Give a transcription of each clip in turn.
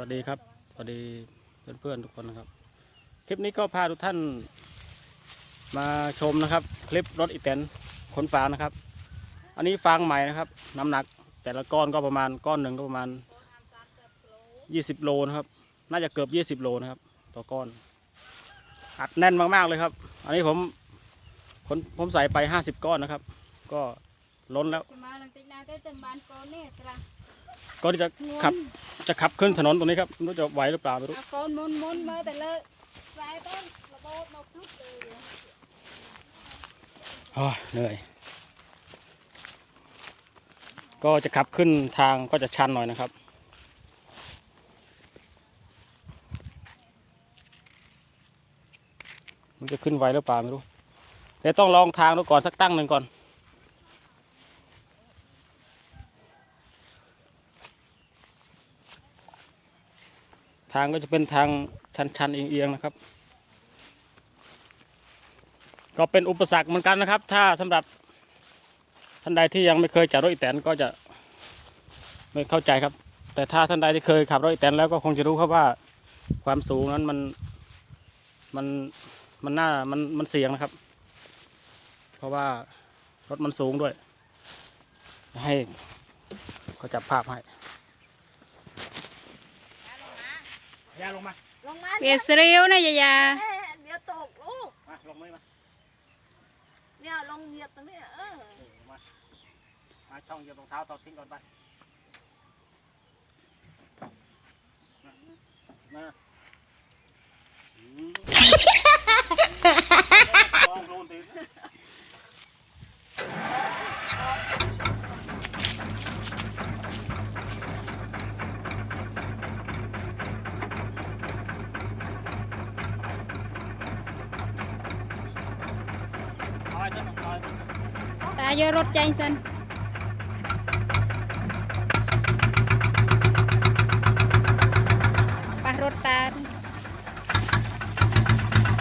วัสดีครับ สวัสดีเพื่อนๆทุกคนนะครับ คลิปนี้ก็พาทุกท่านมาชมนะครับ คลิปรถอีแตนขนฟางนะครับ อันนี้ฟางใหม่นะครับ น้ำหนัก แต่ละก้อนก็ประมาณก้อนหนึ่งก็ประมาณ 20 โลนะครับ น่าจะเกือบ 20 โลนะครับ ต่อก้อน อัดแน่นมากๆเลยครับ อันนี้ผมผมผมใส่ไป 50 ก้อนนะครับ ก็ล้นแล้ว จะมาหลังจากนั้นได้เต็มบ้านก่อนเนี่ยตราก็ที่จะขับจะขับขึ้นถนนตรงนี้ครับไม่รู้จะไหวหรือเปล่าไม่รู้เอาก้อนมุนมุนๆมาแต่ละสายต้นระบบมาพลุกเลยโอ้ยเหนื่อย ก็จะขับขึ้นทางก็จะชันหน่อยนะครับ มันจะขึ้นไหวหรือเปล่าไม่รู้เดี๋ยวต้องลองทางดูก่อนสักตั้งหนึ่งก่อนางก็จะเป็นทางชันๆเอียงๆนะครับ ก็เป็นอุปสรรคเหมือนกันนะครับ ถ้าสำหรับท่านใดที่ยังไม่เคยจับรถอีแตนก็จะไม่เข้าใจครับ แต่ถ้าท่านใดที่เคยขับรถอีแตนแล้วก็คงจะรู้ครับว่าความสูงนั้นมันมันมันน่ามันมันเสี่ยงนะครับ เพราะว่ารถมันสูงด้วย ให้เขาจับภาพให้ ยาลงมา ลงมาเปียสเรียวนะยายาแม่เดี๋ยวตกลูกมาลงมามาเนี่ยลงเหยียบตรงนี้เออมา มาช่องเหยียบรองเท้าต่อทิ้งก่อนไป มามาอืม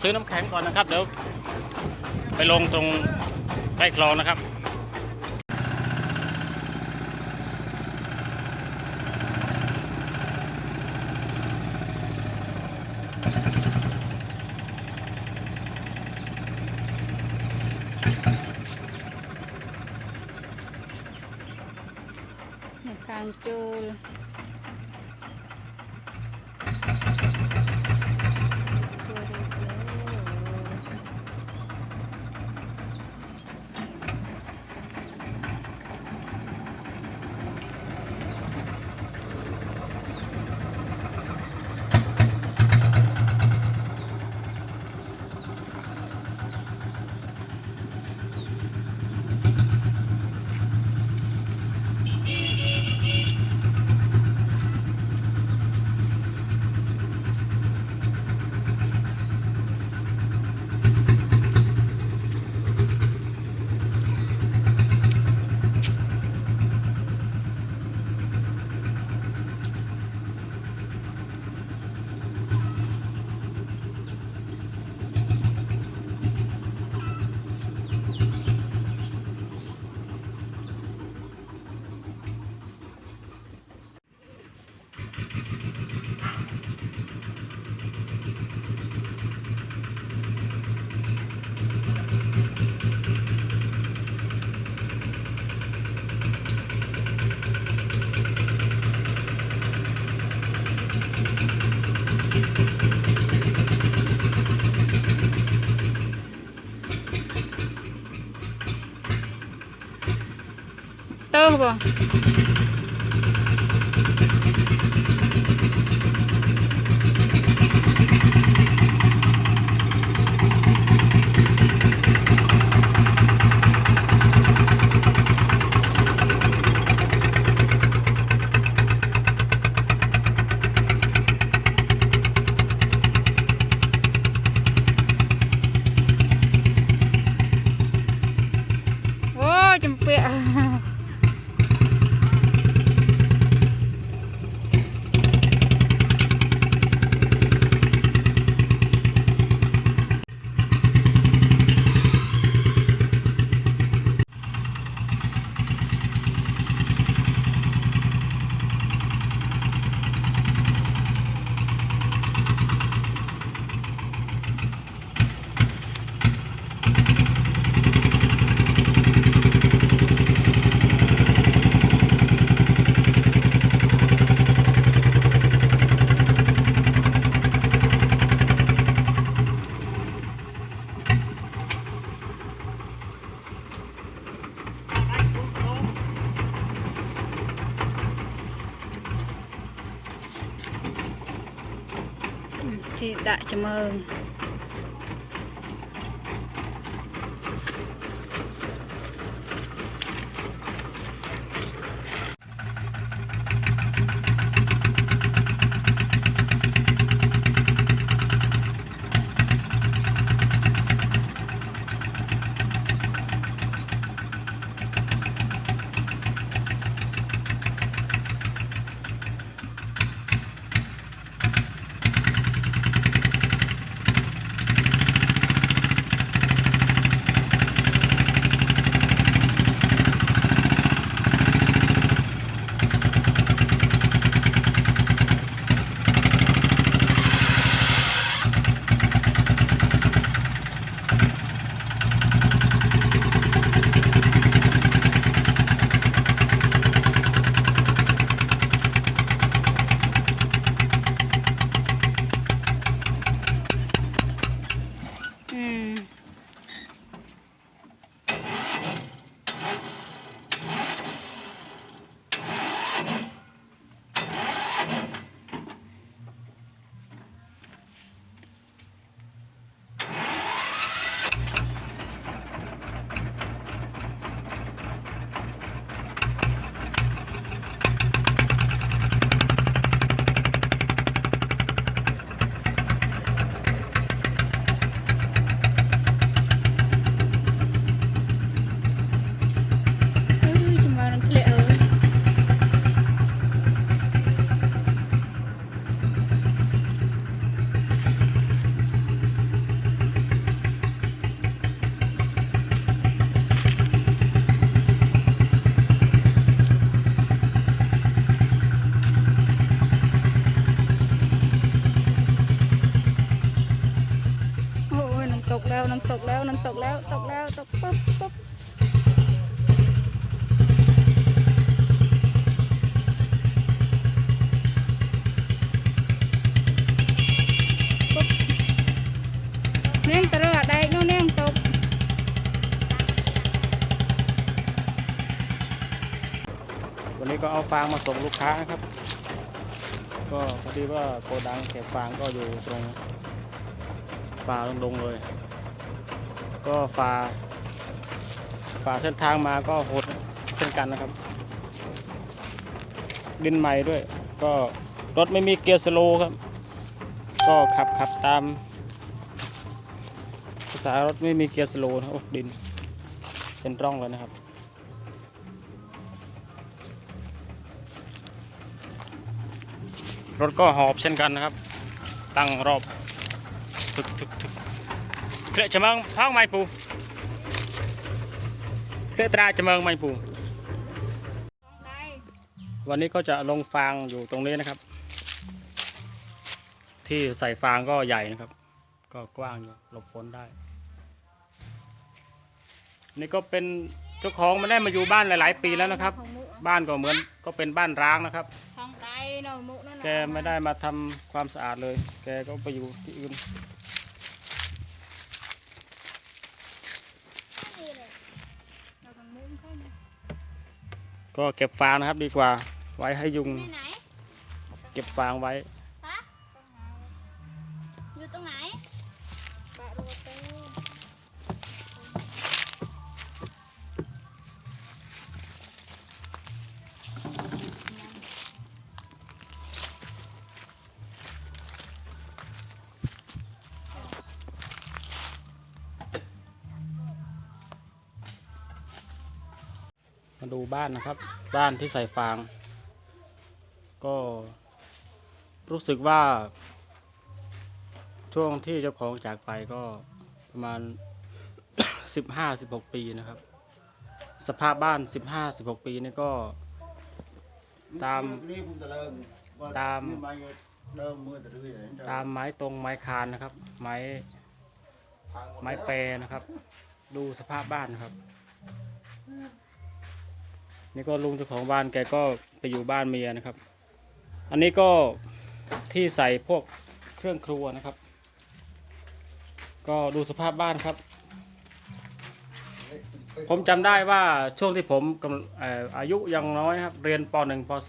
ซื้อน้ำแข็งก่อนนะครับ เดี๋ยวไปลงตรงใกล้คลองนะครับข้างจู ลเต อร์ ก็เอาฟางมาส่งลูกค้านะครับ ก็พอดีว่าโกดังเก็บฟางก็อยู่ตรงป่าลงๆเลย ก็ฝ่าฝ่าเส้นทางมาก็หดเช่นกันนะครับ ดินใหม่ด้วย ก็รถไม่มีเกียร์สโลครับ ก็ขับขับตามภาษารถไม่มีเกียร์สโลนะโอ้ดินเป็นร่องเลยนะครับ รถก็หอบเช่นกันนะครับ ตั้งรอบทึกทึกทึกเคลอะจมืองท้องไม่ปูเคลอะตราจมืองไม่ปูวันนี้ก็จะลงฟางอยู่ตรงนี้นะครับ ที่ใส่ฟางก็ใหญ่นะครับ ก็กว้างอยู่หลบฝนได้ นี่ก็เป็นเจ้าของม่ได้มาอยู่บ้านหลาย ๆ ปีแล้วนะครับ บ้านก็เหมือนก็เป็นบ้านร้างนะครับ ทองได้เนาะมุนั่นน่ะแกไม่ได้มาทำความสะอาดเลย แกก็ไปอยู่ที่อื่นเราของมุเข้ามาก็เก็บฟางนะครับดีกว่า ไว้ให้ยุงไหนไหนเก็บฟางไว้ บ้านนะครับ บ้านที่ใส่ฟาง ก็รู้สึกว่า ช่วงที่เจ้าของจากไปก็ประมาณสิบห้าสิบหกปีนะครับ สภาพบ้านสิบห้าสิบหกปีนี่ก็ ตาม ตามไม่เริ่มมือแต่เรื่อยๆตามไม้ตรงไม้คานนะครับ ไม้ไม้แปรนะครับ ดูสภาพบ้านนะครับ นี่ก็ลุงเจ้าของบ้านแกก็ไปอยู่บ้านเมียนะครับ อันนี้ก็ที่ใส่พวกเครื่องครัวนะครับ ก็ดูสภาพบ้านครับ ผมจำได้ว่าช่วงที่ผมอายุยังน้อยครับ เรียนป .1 ป .2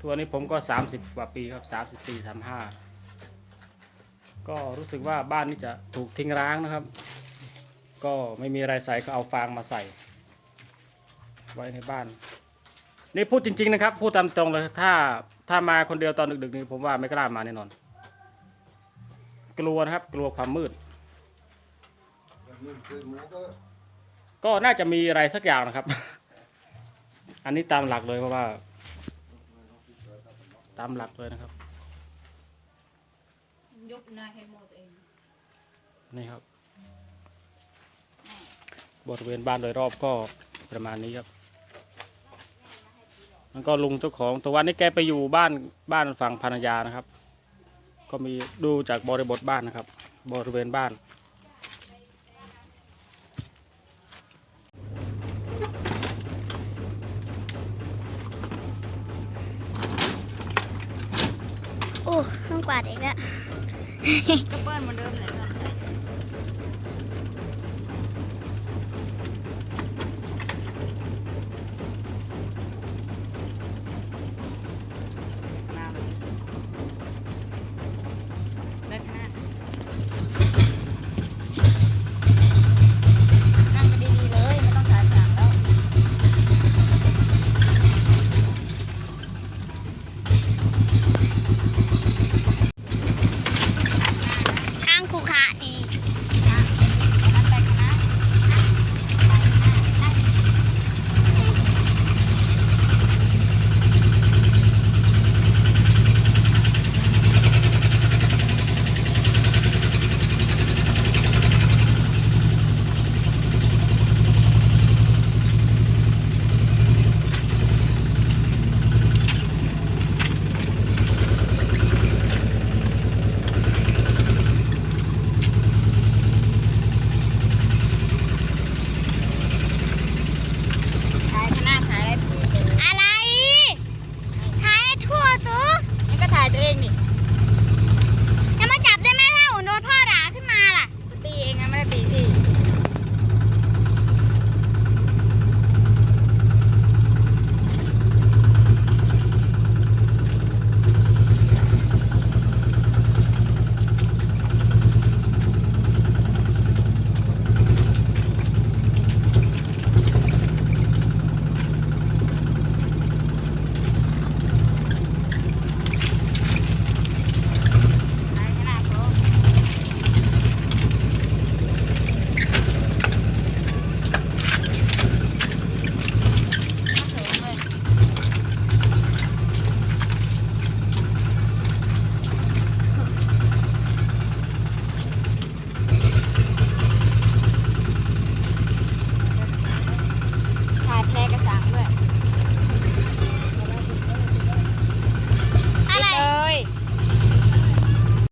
ทัวนี้ผมก็ 30 กว่าปีครับ 34 35 ก็รู้สึกว่าบ้านนี้จะถูกทิ้งร้างนะครับ ก็ไม่มีอะไรใส่ก็เอาฟางมาใส่ ไว้ในบ้าน นี่พูดจริง ๆ นะครับ พูดตามตรงเลยถ้าถ้ามาคนเดียวตอนดึกๆนี้ผมว่าไม่กล้ามาแน่นอน กลัวนะครับ กลัวความมืดนี่คือหมูก็ก็น่าจะมีอะไรสักอย่างนะครับ อันนี้ตามหลักเลยเพราะว่า ตามหลักเลยนะครับยกหน้าเห็นโมตัวเองนี่ครับ บริเวณบ้านโดยรอบก็ประมาณนี้ครับ แล้วก็ลุงเจ้าของตัววันนี้แกไปอยู่บ้านบ้านฝั่งภรรยานะครับ ก็มีดูจากบริบทบ้านนะครับ บริเวณบ้านโอ้ต้องกวาดอีกแล้ว ก็เปิ้ลเหมือนเดิมเลยค่ะ